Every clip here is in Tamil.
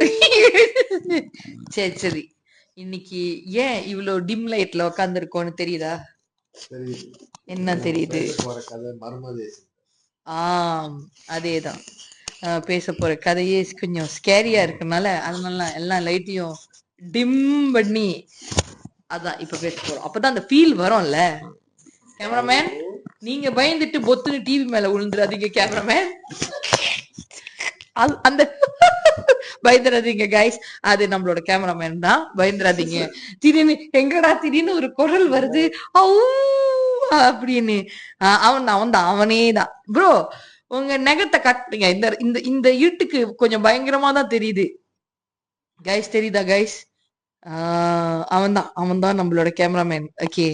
சரி சரி. இன்னைக்கு ஏன் இவ்ளோ டிம் லைட்ல உட்காந்துருக்கோன்னு தெரியுதா? என்ன தெரியுது? ஆம் அதேதான். பேச போற கதையே கொஞ்சம் ஸ்கேரியா இருக்கனால அதனால எல்லா லைட்டையும் டிம் பண்ணி. அதான் இப்ப பேச போறோம். அப்பதான் அந்த ஃபீல் வரும்ல. கேமராமேன் நீங்க பயந்துட்டு பொத்துன்னு டிவி மேல விழுந்துடாதீங்க கேமராமேன் அந்த பயந்துடாதீங்க கைஸ் அது நம்மளோட கேமராமேன் தான். பயந்துடாதீங்க திடீர்னு எங்கடா திடீர்னு ஒரு குரல் வருது. அப்படின்னு. அவன் தான் அவன் தான் அவனே தான். ப்ரோ உங்க நெகத்தை கட்டுங்க. இந்த இந்த இந்த இருட்டுக்கு கொஞ்சம் பயங்கரமா தான் தெரியுது. கைஸ் தெரியுதா கைஸ் அவன் தான் அவன் தான் நம்மளோட கேமராமேன் ஓகே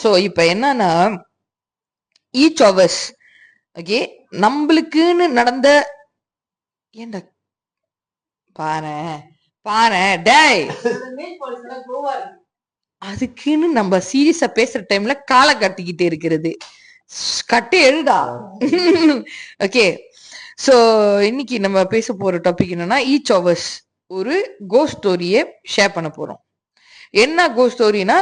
ஸோ இப்போ என்னன்னா ஈச் அவர்ஸ் ஓகே நம்மளுக்குன்னு நடந்த ஏன்டா பாரு பாரு டேய்! அதுக்குன்னு நம்ம சீரியஸா பேசுற டைம்ல காலை கட்டிக்கிட்டு இருக்கிறது. ஸ், கட்டு எழுதா? ஓகே ஸோ இன்னைக்கு நம்ம பேச போற டாபிக் என்னன்னா ஈச் அவர்ஸ் ஒரு கோ ஸ்டோரியை ஷேர் பண்ண போறோம். என்ன கோ ஸ்டோரினா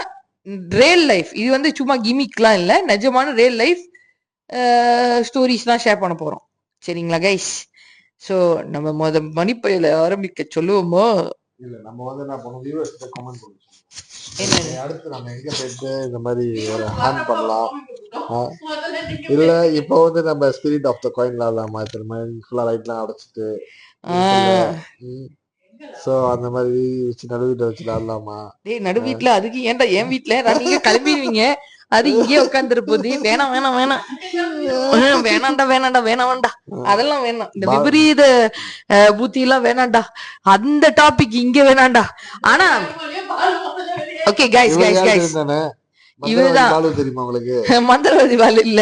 ரியல் லைஃப் இது வந்து சும்மா கிமிக்லாம் இல்ல. நிஜமான ரியல் லைஃப் ஸ்டோரிஸ்லாம் ஷேர் பண்ண போறோம். சரிங்களா கைஸ் சோ நம்ம முத மணிப்பையில ஆரம்பிக்க சொல்லுவோமோ? இல்ல நம்ம வந்து என்ன பண்ணுவோம்? வியூவர்ஸ் கமெண்ட் பண்ணுவோம்? அடுத்து நம்ம எங்க போயிட்டு இந்த மாதிரி ஒரு ஹேண்ட் பண்ணலாம். இல்ல இப்போ வந்து நம்ம ஸ்பிரிட் ஆஃப் த காயின்ல திரும்ப ஃபுல்லா லைட்லாம் அடைச்சிட்டு சோ அந்த மாதிரி வச்சு நடுவிட்ட வச்சு விளாடலாமா? டேய் நடு வீட்ல அதுக்கு ஏன்டா என் நான் நீங்க கிளம்பிடுவீங்க? அது இங்கே உட்காந்துரு போகுது. வேணாம் வேணாம் வேணாம். ஆஹ் வேணாம்டா வேணாம்டா வேணாம் வேண்டாம் அதெல்லாம் வேணாம். இந்த விபரீத புத்தி எல்லாம் வேணாம்டா. அந்த டாபிக் இங்க வேணாம்டா. ஆனா ஓகே கைஸ் கைஸ் கைஸ்? இவர்தான். பாலு தெரியுமா உங்களுக்கு? மந்திரவாதி வாள் இல்ல.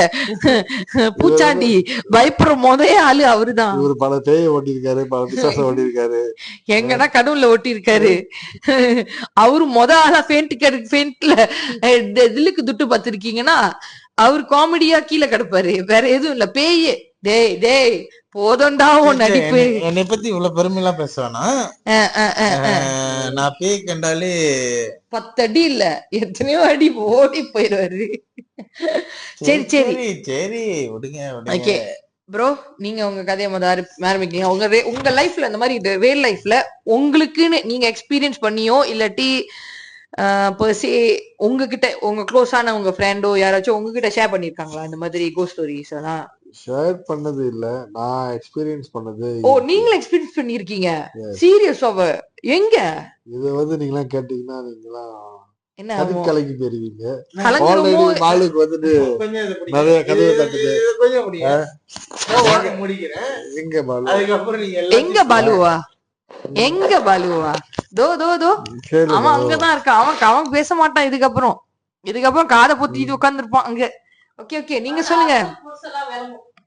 பூச்சாண்டி பயப்படுற முதே ஆளு அவருதான். இவர் பல பேயை ஓட்டியிருக்காரு பல பிசாசம் ஓட்டியிருக்காரு. எங்கடா கடவுள்ல ஒட்டி இருக்காரு அவரு மொத ஆளா ஃபேண்ட் ஃபேண்ட்ல இதுலுக்கு துட்டு பார்த்திருக்கீங்கன்னா அவர் காமெடியா கீழே கிடப்பாரு. வேற எதுவும் இல்ல. பேயே. டேய் டேய் போதும்டா உன் நடிப்பு. என்னை- பத்தி இவ்வளவு பெருமையெல்லாம் பேசுவேனா நான் பேய் கண்டாலே பத்து அடி இல்ல. எத்தனையோ அடி ஓடி போயிடுவாரு. சரி சரி சரி. விடுங்க ஓகே. ப்ரோ நீங்க உங்க கதையை முத ஆர- ஆரம்பிக்கீங்க உங்க உங்க லைஃப்ல இந்த மாதிரி ரியல் லைஃப்ல உங்களுக்குன்னு நீங்க எக்ஸ்பீரியன்ஸ் பண்ணியோ இல்லாட்டி பர்சே உங்ககிட்ட உங்க க்ளோஸான உங்க ஃப்ரெண்டோ யாராச்சும் உங்ககிட்ட ஷேர் பண்ணிருக்காங்களா? இந்த மாதிரி கோ ஸ்டோரிஸ் எல்லாம்? ஷேர் பண்ணது இல்ல. நான் எக்ஸ்பீரியன்ஸ் பண்ணது ஓ நீங்களும் எக்ஸ்பீரியன்ஸ் பண்ணிருக்கீங்க. சீரியஸ் அவ எங்க? இது வந்து நீங்களாம் கேட்டீங்கன்னா நீங்களாம் என்ன கலங்குறமோ ஆல்ரெடி பாலுக்கு வந்துட்டு கொஞ்சம் இதை பிடிங்க. நிறைய கதவு தட்டுது. எங்க பாலு? நீங்க எங்க பாலுவா? எங்க பாலுவா? தோ தோ தோ. அவன். அங்கதான் இருக்கான். அவன் அவன் பேச மாட்டான். இதுக்கப்புறம். இதுக்கப்புறம் காதை பொத்திட்டு உட்கார்ந்துருப்பான் அங்க. ஓகே ஓகே நீங்க சொல்லுங்க.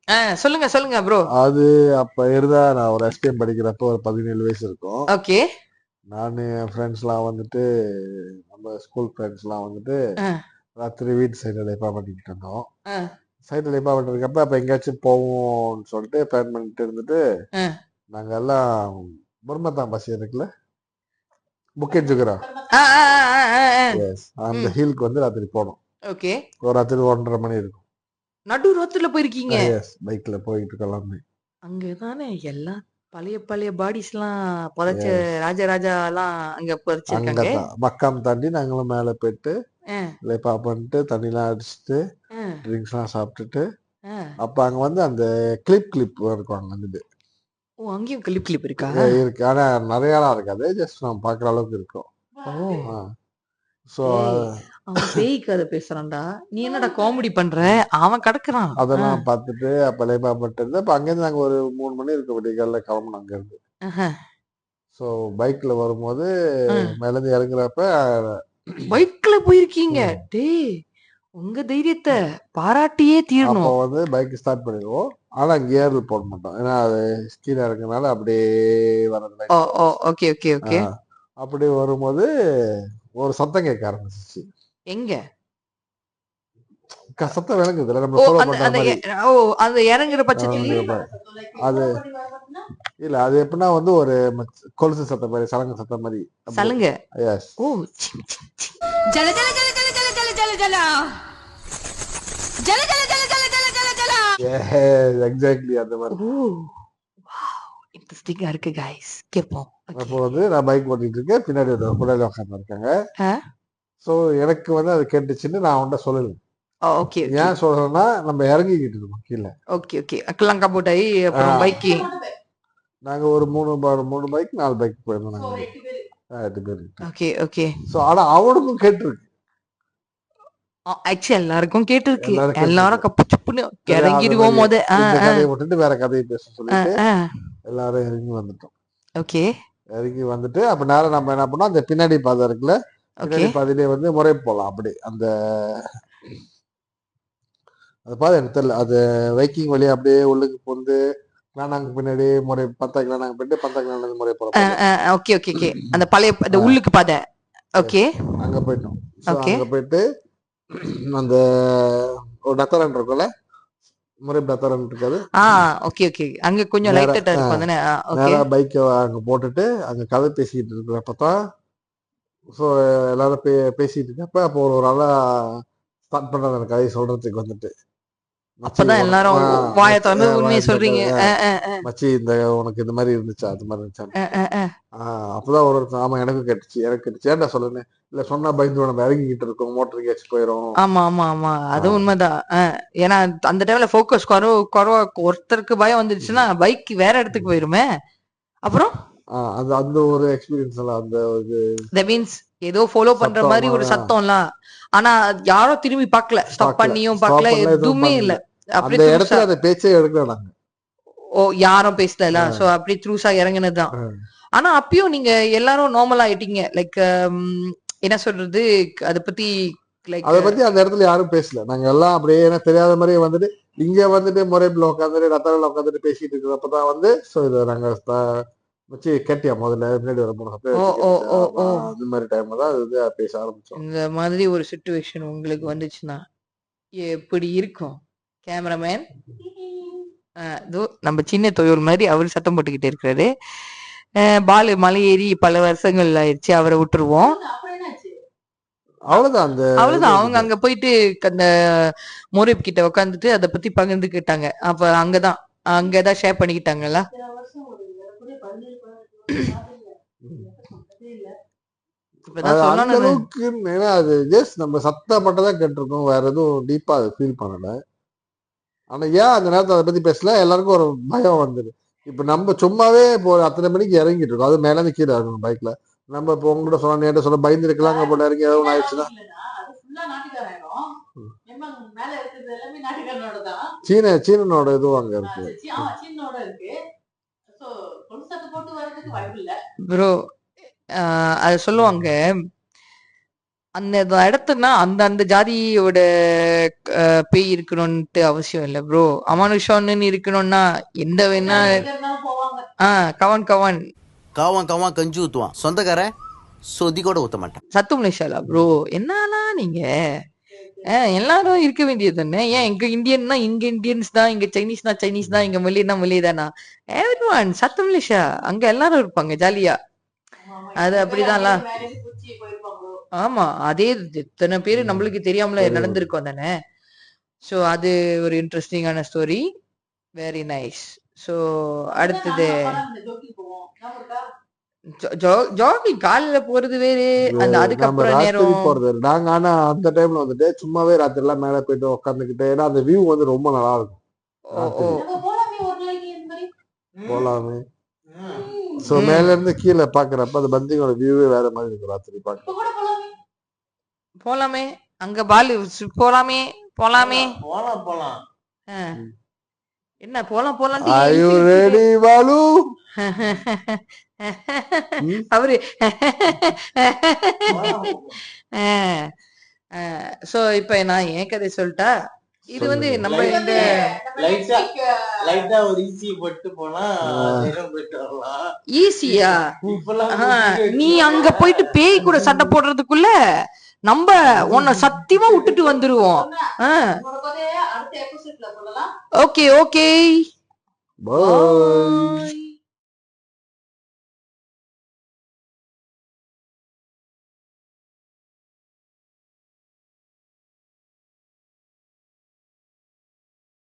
ஆ, சொல்லுங்க சொல்லுங்க ப்ரோ அது அப்ப இருந்தா நான் ஒரு எஸ்பிஎம் படிக்கிறப்ப ஒரு பதினேழு வயசு இருக்கும். ஓகே நான் என் ஃப்ரெண்ட்ஸ் எல்லாம் வந்துட்டு நம்ம ஸ்கூல் ஃப்ரெண்ட்ஸ் எல்லாம் வந்துட்டு. ராத்திரி வீட்டு சைடுல லைப்பா பண்ணிட்டு இருந்தோம். சைடுல லைப்பா பண்ணிருக்கப்ப அப்ப எங்கேயாச்சும் போவோம்னு சொல்லிட்டு பிளான் பண்ணிட்டு இருந்துட்டு ஆ. நாங்க எல்லாம் முர்மத்தான் பஸ் இருக்குல்ல புக்கெட் ஜுகரா எஸ் அந்த. ஹில்க்கு வந்து ராத்திரி போனோம். ஓகே ஒரு ராத்திரி ஒன்றரை மணி இருக்கும். நடு ரோத்துல போயிருக்கீங்க? எஸ் பைக்ல போயிட்டு கிளம்பி. அங்கதானே? எல்லா பழைய பழைய பாடிஸ் எல்லாம் புதைச்ச ராஜராஜா எல்லாம் அங்க புதைச்சிருக்காங்க. மக்காம் தாண்டி நாங்களும் மேல போயிட்டு லைப்பா பண்ணிட்டு தண்ணிலாம் அடிச்சுட்டு ட்ரிங்க்ஸ் எல்லாம் சாப்பிட்டுட்டு. அப்ப அங்க வந்து அந்த கிளிப் கிளிப் இருக்கும் அங்க வந்து ஓ அங்கேயும் கிளிப் கிளிப் இருக்கா? இருக்கு. ஆனா நிறையலாம் இருக்காது. ஜஸ்ட் நம்ம பாக்குற அளவுக்கு இருக்கும். ஸோ அவன் பேய் கதை பேசுறான்டா. நீ என்னடா காமெடி பண்ற? அவன் கிடக்குறான். அதெல்லாம் பார்த்துட்டு அப்ப லைப்பா பண்ணிட்டு இருந்து அப்ப அங்கேருந்து நாங்க ஒரு மூணு மணி இருக்க விடியகால கிளம்பணும் அங்க இருந்து. ஸோ பைக்ல வரும்போது ஆ. மேல இருந்து இறங்குறப்ப பைக்ல போயிருக்கீங்க. டேய் உங்க தைரியத்தை பாராட்டியே அப்போ தீரணும் வந்து பைக் ஸ்டார்ட் பண்ணிடுவோம். ஆனா கியர்ல போட மாட்டோம். ஏன்னா அது ஸ்கீனா இருக்கனால அப்படியே வரது oh oh okay okay okay. அப்படி வரும்போது ஒரு சத்தம் கேட்க ஆரம்பிச்சிச்சு. எங்க கசத்தை விளங்குதுல நம்ம ஃபாலோ பண்ற மாதிரி ஓ அந்த இறங்குற பட்சத்துல அது இல்ல அது எப்படின்னா வந்து ஒரு கொலுசு சத்தம் மாதிரி சலங்க சத்த மாதிரி சலங்க எஸ் ஓ ஜல ஜல ஜல ஜல ஜல ஜல ஜல ஜல ஜல ஜல ஜல ஜல ஜல ஜல ஜல எஸ் எக்ஸாக்ட்லி அந்த மாதிரி இன்ட்ரஸ்டிங்கா இருக்கு गाइस கேப்போம் அப்போ வந்து நான் பைக் ஓட்டிட்டு இருக்கேன் பின்னாடி ஒரு புடல உட்கார்ந்து இருக்காங்க சோ எனக்கு வந்து அது கேட்டுச்சுன்னு நான் அவன்கிட்ட சொல்லல ஓகே ஏன் சொல்றேன்னா நம்ம இறங்கிக்கிட்டு இருக்கோம் கீழே. ஓகே ஓகே அக்கெல்லாம் கபோட்டாயி அப்புறம் ஆ. பைக்கி நாங்க ஒரு மூணு மூணு பைக் நாலு பைக் போயிருந்தோம் நாங்க. ஆ, எட்டு பேர். ஓகே ஓகே சோ ஆனா அவனுக்கும் கேட்டிருக்கு. ஆக்சுவலி எல்லாருக்கும் கேட்டிருக்கு. எல்லாரும் கப்பு சுப்புன்னு இறங்கிடுவோம் முத கதையை விட்டுட்டு வேற கதையை பேச சொல்லிட்டு. எல்லாரும் இறங்கி வந்துட்டோம். ஓகே இறங்கி வந்துட்டு அப்ப நேரம் நம்ம என்ன பண்ணோம்? அந்த பின்னாடி பாதை இருக்குல்ல? பின்னாடி பாதையிலே வந்து முறை போலாம் அப்படி. அந்த அது பாதை எனக்கு தெரியல. அது வைக்கிங் வழியா அப்படியே உள்ளுக்கு வந்து கிளானாங்க பின்னாடி முறை பத்தா கிளானாங்க போயிட்டு பத்தா கிளானாங்க முறை பாதை. ஓகே ஓகே ஓகே அந்த பழைய அந்த உள்ளுக்கு பாதை. ஓகே அங்க போயிட்டோம். அங்க போயிட்டு அந்த ஒரு டத்தரன் இருக்கும்ல? முறை டத்தரன் இருக்காது. ஆ ஓகே ஓகே அங்க கொஞ்சம் லைட்டா இருக்கும் தானே? ஓகே பைக்கை அங்க போட்டுட்டு அங்க கதை பேசிக்கிட்டு இருக்கிறப்ப தான் ஸோ எல்லாரும் பே பேசிட்டு இருக்கப்ப அப்போ ஒரு நாளா ஸ்டார்ட் பண்றாங்க அந்த கதையை சொல்றதுக்கு வந்துட்டு. அப்பதான் எல்லாரும் வாயை திறந்து உண்மையை சொல்றீங்க. மச்சி இந்த உனக்கு இந்த மாதிரி இருந்துச்சா? அது மாதிரி இருந்துச்சா? அப்பதான் ஒரு ஆமா எனக்கும் கேட்டுச்சு எனக்கு கேட்டுச்சு. ஏன்டா சொல்லுன்னு இல்ல சொன்னா பயந்து நம்ம இறங்கிக்கிட்டு இருக்கோம். மோட்டர் எங்கேயாச்சும் போயிடும் ஆமா ஆமா ஆமா. அது. உண்மைதான். ஏன்னா அந்த டைம்ல ஃபோக்கஸ் குறவு குறவா ஒருத்தருக்கு பயம் வந்துடுச்சுன்னா பைக் வேற இடத்துக்கு போயிருமே. அப்புறம்? அந்த அந்த ஒரு எக்ஸ்பீரியன்ஸ் எல்லாம் அந்த இது தட் மீன்ஸ் ஏதோ ஃபாலோ பண்ற மாதிரி ஒரு. சத்தம்லாம். ஆனா யாரும் திரும்பி பார்க்கல. ஸ்டாப். பண்ணியும் பார்க்கல. எதுவும். இல்ல. அந்த அப்படியே இடத்துல அந்த பேச்சே எடுக்கல ஓ யாரும் பேசல. சோ அப்படியே த்ரூசா இறங்குனதுதான். ஆனா அப்பயும் நீங்க எல்லாரும் நார்மல் ஆயிட்டீங்க. லைக் என்ன சொல்றது? அத பத்தி லைக் அதை பத்தி அந்த இடத்துல யாரும் பேசல. நாங்க எல்லாம் அப்படியே ஏன்னா தெரியாத மாதிரியே வந்துட்டு இங்க வந்துட்டு முறைப்பில் உட்காந்துட்டு ரத்தாரில் உட்காந்துட்டு பேசிட்டு இருக்கிறப்பதான் வந்து சோ இதை நாங்க வச்சு கேட்டியா முதல்ல? முன்னாடி வர அது மாதிரி டைம்ல தான் இது பேச ஆரம்பிச்சோம். இந்த மாதிரி ஒரு சுச்சுவேஷன் உங்களுக்கு வந்துச்சுன்னா எப்படி இருக்கும்? கேமராமேன் இதோ நம்ம சின்ன தொழில் மாதிரி அவர் சத்தம் போட்டுக்கிட்டு இருக்கிறாரு. பாலு மலை ஏறி பல வருஷங்கள் ஆயிடுச்சு அவரை விட்டுருவோம். அவ்வளவுதான் அந்த அவ்வளவுதான். அவங்க அங்க போயிட்டு அந்த மோரிப் கிட்ட உட்காந்துட்டு அதை பத்தி பகிர்ந்துக்கிட்டாங்க. அப்ப அங்கதான் அங்கதான் ஷேர் பண்ணிக்கிட்டாங்கல்ல? அந்த அளவுக்கு ஏன்னா அது ஜஸ்ட் நம்ம சத்தம் மட்டும் தான் கேட்டிருக்கோம். வேற எதுவும் டீப்பா அது ஃபீல் பண்ணல. ஆனா ஏன் அந்த நேரத்துல அதை பத்தி பேசல? எல்லாருக்கும் ஒரு பயம் வந்தது. இப்ப நம்ம சும்மாவே இப்போ அத்தனை மணிக்கு இறங்கிட்டு இருக்கோம். அது மேல இருந்து கீழே இறங்கணும் பைக்ல நம்ம இப்போ உங்ககிட்ட சொன்ன நேட்ட சொல்ல பயந்து இருக்கலாம் அங்க போல இறங்கி ஏதாவது ஒண்ணு ஆயிடுச்சுன்னா. சீன சீனனோட இதுவும் அங்க இருக்கு. ப்ரோ அது சொல்லுவாங்க. அந்த இடத்துனா அந்த அந்த ஜாதியோட பேய் இருக்கணும்ட்டு அவசியம் இல்ல ப்ரோ அமானுஷம்னு இருக்கணும்னா எந்த வேணா ஆஹ் கவன் கவன். காவான் காவான் கஞ்சி ஊத்துவான். சொந்தக்காரன் சொதி கூட ஊத்த மாட்டான். சத்து மலேஷாலா ப்ரோ என்னன்னா நீங்க? எல்லாரும் இருக்க வேண்டியது தானே ஏன் இங்க இந்தியன்னா இங்க இந்தியன்ஸ் தான் இங்க சைனீஸ்னா சைனீஸ் தான் இங்க மொழினா மொழி தானா எவ்ரி ஒன் சத்து மலேஷா அங்க எல்லாரும் இருப்பாங்க ஜாலியா. அது அப்படிதான்ல. ஆமா அதே இத்தனை பேரு நம்மளுக்கு தெரியாமல தெரியும். நடந்திருக்கோம் தானே? சோ அது ஒரு இன்ட்ரெஸ்டிங்கான ஸ்டோரி வெரி நைஸ் சோ அடுத்தது ஜாகிங் காலையில போறது வேறு. அந்த அதுக்கப்புறம் ராத்திரி நேரம். போறது. நாங்க ஆனா அந்த டைம்ல வந்துட்டு சும்மாவே ராத்திரி எல்லாம் மேல போயிட்டு உட்காந்துக்கிட்டு ஏன்னா அந்த வியூ வந்து ரொம்ப நல்லா இருக்கும். போலாமே சோ மேல இருந்து கீழே பாக்குறப்ப அந்த பந்திங்களோட வியூவே வேற மாதிரி இருக்கும் ராத்திரி பாக்க போலாமே? அங்க பாலு போலாமே போலாமே. போலாம் போலாம். என்ன போலாம் போலாம் you ready, பாலு? அவரு. சோ இப்ப நான் என் கதை சொல்லிட்டா இது வந்து நம்ம இந்த லைட்டா லைட்டா ஒரு ஈசி போட்டு போனா போயிட்டு வரலாம். ஈஸியா? நீ அங்க போயிட்டு பேய் கூட சண்டை போடுறதுக்குள்ள நம்ம உன்னை சத்தியமா விட்டுட்டு வந்துருவோம். Okay okay. Bye.